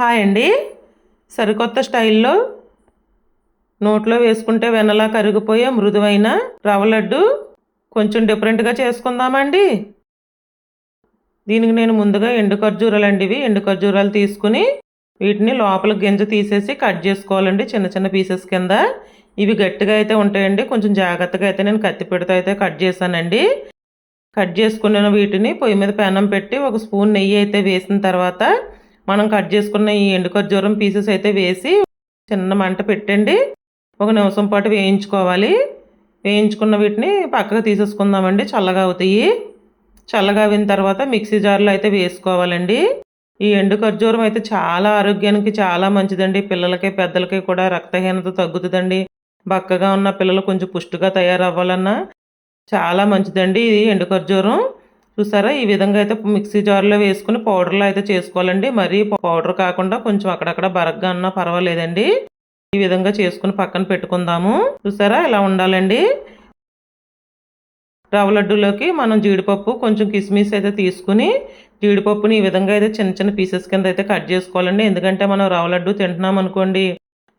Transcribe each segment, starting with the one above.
Hi అండి. సరికొత్త స్టైల్లో నోట్లో వేసుకుంటే వెనలా కరిగిపోయే మృదువైన రవ్వ లడ్డు కొంచెం డిఫరెంట్గా చేసుకుందామండి. దీనికి నేను ముందుగా ఎండు ఖర్జూరాలు అండి ఇవి. ఎండు ఖర్జూరాలు తీసుకుని వీటిని లోపల గింజ తీసేసి కట్ చేసుకోవాలండి చిన్న చిన్న పీసెస్ కింద. ఇవి గట్టిగా అయితే ఉంటాయండి. కొంచెం జాగ్రత్తగా అయితే నేను కత్తి పెడితే అయితే కట్ చేశానండి. కట్ చేసుకున్న వీటిని పొయ్యి మీద పెనం పెట్టి ఒక స్పూన్ నెయ్యి అయితే వేసిన తర్వాత మనం కట్ చేసుకున్న ఈ ఎండు ఖర్జూరం పీసెస్ అయితే వేసి చిన్న మంట పెట్టండి. ఒక నిమిషం పాటు వేయించుకోవాలి. వేయించుకున్న వీటిని పక్కకు తీసేసుకుందామండి. చల్లగా అవుతాయి. చల్లగా అయిన తర్వాత మిక్సీ జార్లో అయితే వేసుకోవాలండి. ఈ ఎండు ఖర్జూరం అయితే చాలా ఆరోగ్యానికి చాలా మంచిదండి. పిల్లలకి పెద్దలకి కూడా రక్తహీనత తగ్గుతుందండి. బక్కగా ఉన్న పిల్లలు కొంచెం పుష్టిగా తయారవ్వాలన్నా చాలా మంచిదండి ఇది ఎండు ఖర్జూరం చూసారా? ఈ విధంగా అయితే మిక్సీ జార్లో వేసుకుని పౌడర్లో అయితే చేసుకోవాలండి. మరీ పౌడర్ కాకుండా కొంచెం అక్కడక్కడ బరగ్గా అన్నా పర్వాలేదండి. ఈ విధంగా చేసుకుని పక్కన పెట్టుకుందాము. చూసారా? ఇలా ఉండాలండి. రవ్వ లడ్డులోకి మనం జీడిపప్పు కొంచెం కిస్మిస్ అయితే తీసుకుని జీడిపప్పుని ఈ విధంగా అయితే చిన్న చిన్న పీసెస్ కింద అయితే కట్ చేసుకోవాలండి. ఎందుకంటే మనం రవ్వ లడ్డు తింటున్నాం అనుకోండి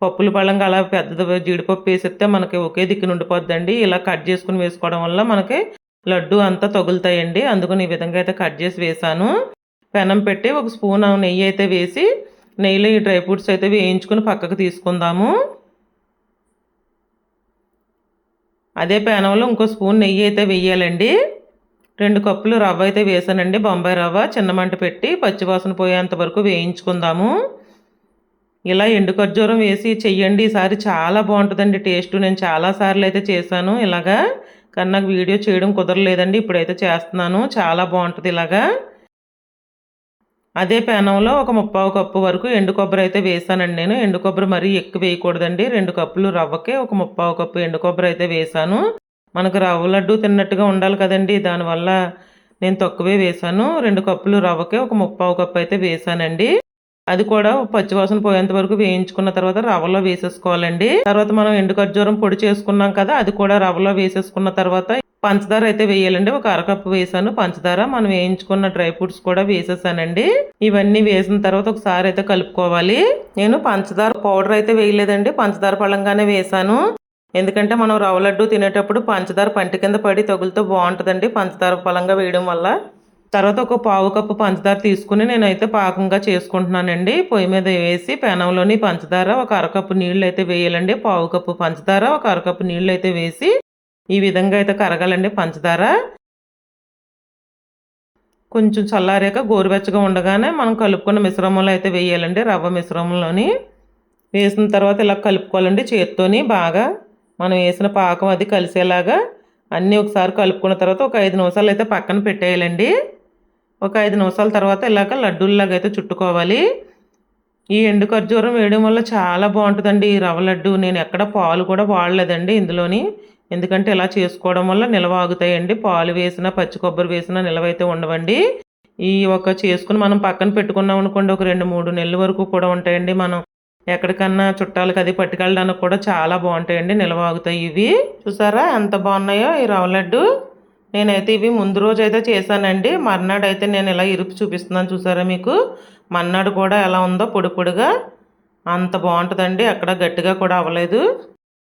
పప్పుల పళ్ళంగా అలా పెద్ద జీడిపప్పు వేసేస్తే మనకి ఒకే దిక్కు నుండిపోద్దండి ఇలా కట్ చేసుకుని వేసుకోవడం వల్ల మనకి లడ్డు అంతా తగులుతాయండి. అందుకని ఈ విధంగా అయితే కట్ చేసి వేసాను పెనం పెట్టి ఒక స్పూన్ నెయ్యి అయితే వేసి నెయ్యిలో ఈ డ్రై ఫ్రూట్స్ అయితే వేయించుకుని పక్కకు తీసుకుందాము. అదే పెనంలో ఇంకో స్పూన్ నెయ్యి అయితే వేయాలండి. రెండు కప్పులు రవ్వ అయితే వేసానండి బొంబాయి రవ్వ చిన్న మంట పెట్టి పచ్చివాసన పోయేంత వరకు వేయించుకుందాము. ఇలా ఎండు ఖర్జూరం వేసి చెయ్యండి. ఈసారి చాలా బాగుంటుందండి టేస్ట్. నేను చాలాసార్లు అయితే చేశాను ఇలాగా. కానీ నాకు వీడియో చేయడం కుదరలేదండి. ఇప్పుడైతే చేస్తున్నాను. చాలా బాగుంటుంది ఇలాగా. అదే పెనంలో ఒక ముప్పావు కప్పు వరకు ఎండు కొబ్బరి అయితే వేసానండి నేను. ఎండు కొబ్బరి మరీ ఎక్కువ వేయకూడదండి. రెండు కప్పులు రవ్వకే ఒక ముప్పావు కప్పు ఎండు కొబ్బరి అయితే వేసాను. మనకు రవ్వ లడ్డు తిన్నట్టుగా ఉండాలి కదండి. దానివల్ల నేను తక్కువే వేసాను. రెండు కప్పులు రవ్వకే ఒక ముప్పావు కప్పు అయితే వేసానండి. అది కూడా పచ్చివాసన పోయేంత వరకు వేయించుకున్న తర్వాత రవ్వలో వేసేసుకోవాలండి. తర్వాత మనం ఎండు ఖర్జూరం పొడి చేసుకున్నాం కదా అది కూడా రవ్వలో వేసేసుకున్న తర్వాత పంచదార అయితే వేయాలండి. ఒక అరకప్పు వేసాను. పంచదార మనం వేయించుకున్న డ్రై ఫ్రూట్స్ కూడా వేసేసానండి. ఇవన్నీ వేసిన తర్వాత ఒకసారి అయితే కలుపుకోవాలి. నేను పంచదార పౌడర్ అయితే వేయలేదండి. పంచదార పళ్ళంగానే వేసాను. ఎందుకంటే మనం రవ్వ లడ్డు తినేటప్పుడు పంచదార పంటి కింద పడి తగులుతో బాగుంటుందండి పంచదార పలంగా వేయడం వల్ల. తర్వాత ఒక పావు కప్పు పంచదార తీసుకుని నేనైతే పాకంగా చేసుకుంటున్నానండి. పొయ్యి మీద వేసి పెనంలోని పంచదార ఒక అరకప్పు నీళ్ళు అయితే వేయాలండి. పావు కప్పు పంచదార ఒక అరకప్పు నీళ్ళు అయితే వేసి ఈ విధంగా అయితే కరగాలండి పంచదార. కొంచెం చల్లారాక గోరువెచ్చగా ఉండగానే మనం కలుపుకున్న మిశ్రమంలో అయితే వేయాలండి రవ్వ మిశ్రమంలోని. వేసిన తర్వాత ఇలా కలుపుకోవాలండి చేత్తోని బాగా. మనం వేసిన పాకం అది కలిసేలాగా అన్నీ ఒకసారి కలుపుకున్న తర్వాత ఒక ఐదు నిమిషాలు అయితే పక్కన పెట్టేయాలండి. ఒక ఐదు నిమిషాల తర్వాత ఇలాగ లడ్డూల్లాగా అయితే చుట్టుకోవాలి. ఈ ఎండు ఖర్జూరం వేయడం వల్ల చాలా బాగుంటుందండి. ఈ రవ్వ లడ్డు నేను ఎక్కడ పాలు కూడా వాడలేదండి ఇందులోని. ఎందుకంటే ఇలా చేసుకోవడం వల్ల నిల్వ ఆగుతాయండి. పాలు వేసినా పచ్చి కొబ్బరి వేసినా నిల్వ అయితే ఉండవండి. ఈ ఒక చేసుకుని మనం పక్కన పెట్టుకున్నాం అనుకోండి ఒక రెండు మూడు నెలల వరకు కూడా ఉంటాయండి. మనం ఎక్కడికన్నా చుట్టాలకు అది పట్టుకెళ్ళడానికి కూడా చాలా బాగుంటాయండి. నిల్వ ఆగుతాయి ఇవి. చూసారా ఎంత బాగున్నాయో ఈ రవ్వ లడ్డు. నేనైతే ఇవి ముందు రోజు అయితే చేశానండి. మర్నాడు అయితే నేను ఇలా ఇరుపు చూపిస్తున్నాను చూసారా మీకు? మర్నాడు కూడా ఎలా ఉందో పొడి పొడిగా అంత బాగుంటుందండి. అక్కడ గట్టిగా కూడా అవ్వలేదు.